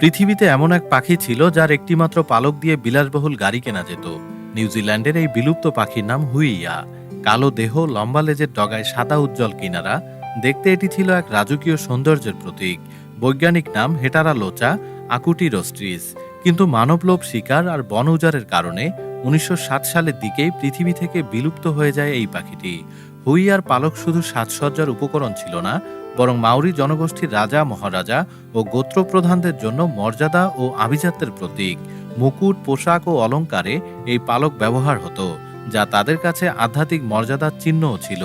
পৃথিবীতে এমন এক পাখি ছিল যার একটিমাত্র পালক দিয়ে বিলাসবহুল গাড়ি কেনা যেত। নিউজিল্যান্ডের এই বিলুপ্ত পাখির নাম হুইয়া। কালো দেহ, লম্বা লেজের ডগায় সাদা উজ্জ্বল কিনারা। দেখতে এটি ছিল এক রাজকীয় সৌন্দর্যের প্রতীক। বৈজ্ঞানিক নাম হেটারা লোচা আকুটি রোস্ট্রিস। কিন্তু মানবলোভ শিকার আর বন উজাড়ের কারণে উনিশশো সাত সালের দিকেই পৃথিবী থেকে বিলুপ্ত হয়ে যায় এই পাখিটি। হুইয়ার পালক শুধু সাজসজ্জার উপকরণ ছিল না, বরং মাউরি জনগোষ্ঠীর রাজা, মহারাজা ও গোত্রপ্রধানদের জন্য মর্যাদা ও আভিজাত্যের প্রতীক। মুকুট, পোশাক ও অলংকারে এই পালক ব্যবহার হতো, যা তাদের কাছে আধ্যাত্মিক মর্যাদার চিহ্নও ছিল।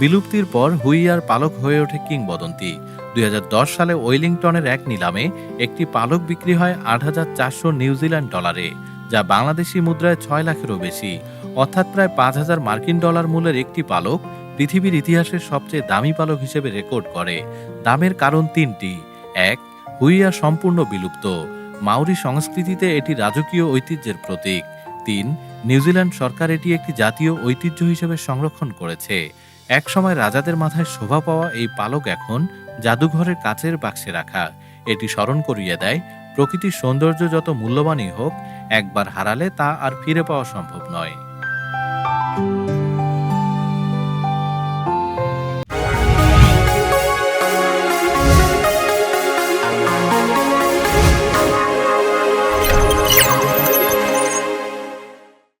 বিলুপ্তির পর হুইয়ার পালক হয়ে ওঠে কিংবদন্তি। দুই হাজার দশ সালে ওয়েলিংটনের এক নিলামে একটি পালক বিক্রি হয় আট হাজার চারশো নিউজিল্যান্ড ডলারে, যা বাংলাদেশি মুদ্রায় ছয় লাখেরও বেশি। অর্থাৎ প্রায় পাঁচ হাজার মার্কিন ডলার মূল্যের একটি পালক পৃথিবীর ইতিহাসের সবচেয়ে দামি পালক হিসেবে রেকর্ড করে। দামের কারণ তিনটি। এক, হুইয়া সম্পূর্ণ বিলুপ্ত। মাউরি সংস্কৃতিতে এটি রাজকীয় ঐতিহ্যের প্রতীক। তিন, নিউজিল্যান্ড সরকার এটি একটি জাতীয় ঐতিহ্য হিসেবে সংরক্ষণ করেছে। একসময় রাজাদের মাথায় শোভা পাওয়া এই পালক এখন জাদুঘরের কাচের বাক্সে রাখা। এটি স্মরণ করিয়ে দেয়, প্রকৃতির সৌন্দর্য যত মূল্যবানই হোক, একবার হারালে তা আর ফিরে পাওয়া সম্ভব নয়।